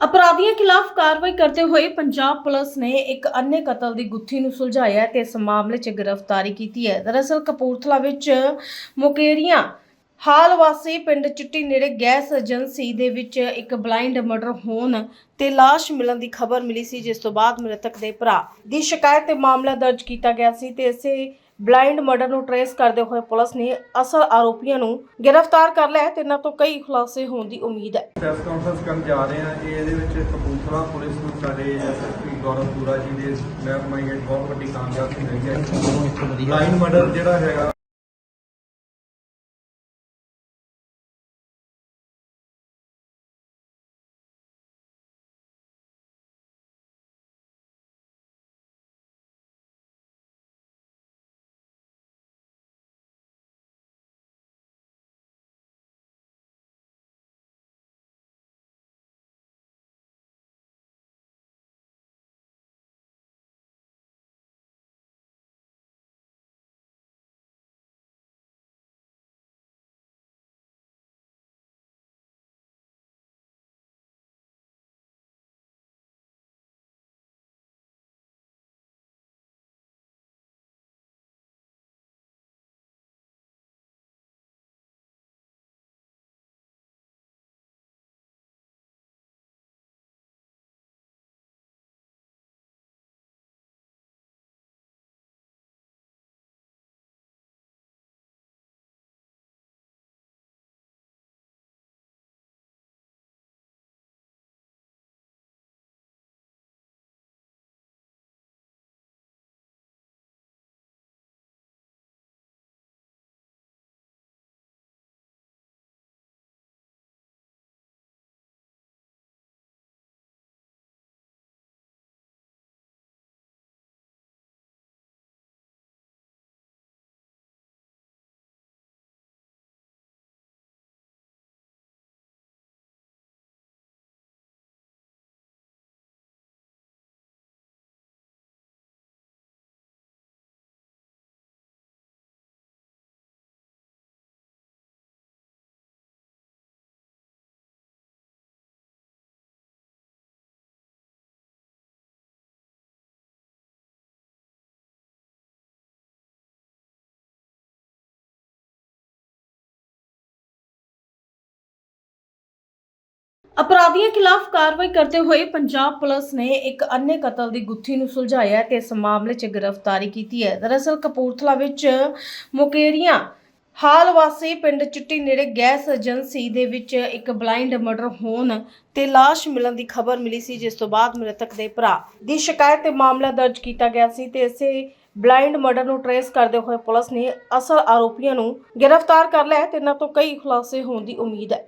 ਅਪਰਾਧੀਆਂ ਖਿਲਾਫ ਕਾਰਵਾਈ ਕਰਦੇ ਹੋਏ ਪੰਜਾਬ ਪੁਲਿਸ ਨੇ ਇੱਕ ਅੰਨੇ ਕਤਲ ਦੀ ਗੁੱਥੀ ਨੂੰ ਸੁਲਝਾਇਆ ਤੇ ਇਸ ਮਾਮਲੇ 'ਚ ਗ੍ਰਿਫਤਾਰੀ ਕੀਤੀ ਹੈ। ਦਰਅਸਲ ਕਪੂਰਥਲਾ ਵਿੱਚ ਮੁਕੇਰੀਆਂ ਹਾਲ ਵਾਸੀ ਪਿੰਡ ਚਿੱਟੀ ਨੇੜੇ ਗੈਸ ਏਜੰਸੀ ਦੇ ਵਿੱਚ ਇੱਕ ਬਲਾਈਂਡ ਮਰਡਰ ਹੋਣ ਤੇ ਲਾਸ਼ ਮਿਲਣ ਦੀ ਖਬਰ ਮਿਲੀ ਸੀ, ਜਿਸ ਤੋਂ ਬਾਅਦ ਮ੍ਰਿਤਕ ਦੇ ਭਰਾ ਦੀ ਸ਼ਿਕਾਇਤ ਤੇ ਮਾਮਲਾ ਦਰਜ ਕੀਤਾ ਗਿਆ ਸੀ ਤੇ ਇਸੇ ਬਲਾਈਂਡ ਮਰਡਰ ਨੂੰ ਟਰੇਸ ਕਰਦੇ ਹੋਏ ਪੁਲਿਸ ਨੇ ਅਸਲ ਆਰੋਪੀਆਂ ਨੂੰ ਗ੍ਰਿਫਤਾਰ ਕਰ ਲਿਆ ਹੈ ਤੇ ਇਹਨਾਂ ਤੋਂ ਕਈ ਖੁਲਾਸੇ ਹੋਣ ਦੀ ਉਮੀਦ ਹੈ। ਪ੍ਰੈਸ ਕਾਨਫਰੰਸ ਕਰਨ ਜਾ ਰਹੇ ਹਾਂ। ਜੀ ਇਹਦੇ ਵਿੱਚ ਕਪੂਰਥਲਾ ਪੁਲਿਸ ਨੂੰ ਸਾਡੇ ਐਸਐਸਪੀ ਗੌਰਵ ਪੂਰਾ ਜੀ ਦੇ ਮਹਿਕਮੇ ਵਿੱਚ ਬਹੁਤ ਵੱਡੀ ਕਾਮਯਾਬੀ ਮਿਲੀ ਹੈ। ਲਾਈਨ ਮਰਡਰ ਜਿਹੜਾ ਹੈਗਾ ਅਪਰਾਧੀਆਂ ਖਿਲਾਫ ਕਾਰਵਾਈ ਕਰਦੇ ਹੋਏ ਪੰਜਾਬ ਪੁਲਿਸ ਨੇ ਇੱਕ ਅੰਨੇ ਕਤਲ ਦੀ ਗੁੱਥੀ ਨੂੰ ਸੁਲਝਾਇਆ ਹੈ ਤੇ ਇਸ ਮਾਮਲੇ 'ਚ ਗ੍ਰਿਫਤਾਰੀ ਕੀਤੀ ਹੈ। ਦਰਅਸਲ ਕਪੂਰਥਲਾ ਵਿੱਚ ਮੁਕੇਰੀਆਂ ਹਾਲ ਵਾਸੀ ਪਿੰਡ ਚਿੱਟੀ ਨੇੜੇ ਗੈਸ ਏਜੰਸੀ ਦੇ ਵਿੱਚ ਇੱਕ ਬਲਾਈਂਡ ਮਰਡਰ ਹੋਣ ਤੇ ਲਾਸ਼ ਮਿਲਣ ਦੀ ਖਬਰ ਮਿਲੀ ਸੀ, ਜਿਸ ਤੋਂ ਬਾਅਦ ਮ੍ਰਿਤਕ ਦੇ ਭਰਾ ਦੀ ਸ਼ਿਕਾਇਤ ਤੇ ਮਾਮਲਾ ਦਰਜ ਕੀਤਾ ਗਿਆ ਸੀ ਤੇ ਇਸੇ ਬਲਾਈਂਡ ਮਰਡਰ ਨੂੰ ਟਰੇਸ ਕਰਦੇ ਹੋਏ ਪੁਲਿਸ ਨੇ ਅਸਲ ਆਰੋਪੀਆਂ ਨੂੰ ਗ੍ਰਿਫਤਾਰ ਕਰ ਲਿਆ ਹੈ ਤੇ ਇਹਨਾਂ ਤੋਂ ਕਈ ਖੁਲਾਸੇ ਹੋਣ ਦੀ ਉਮੀਦ ਹੈ।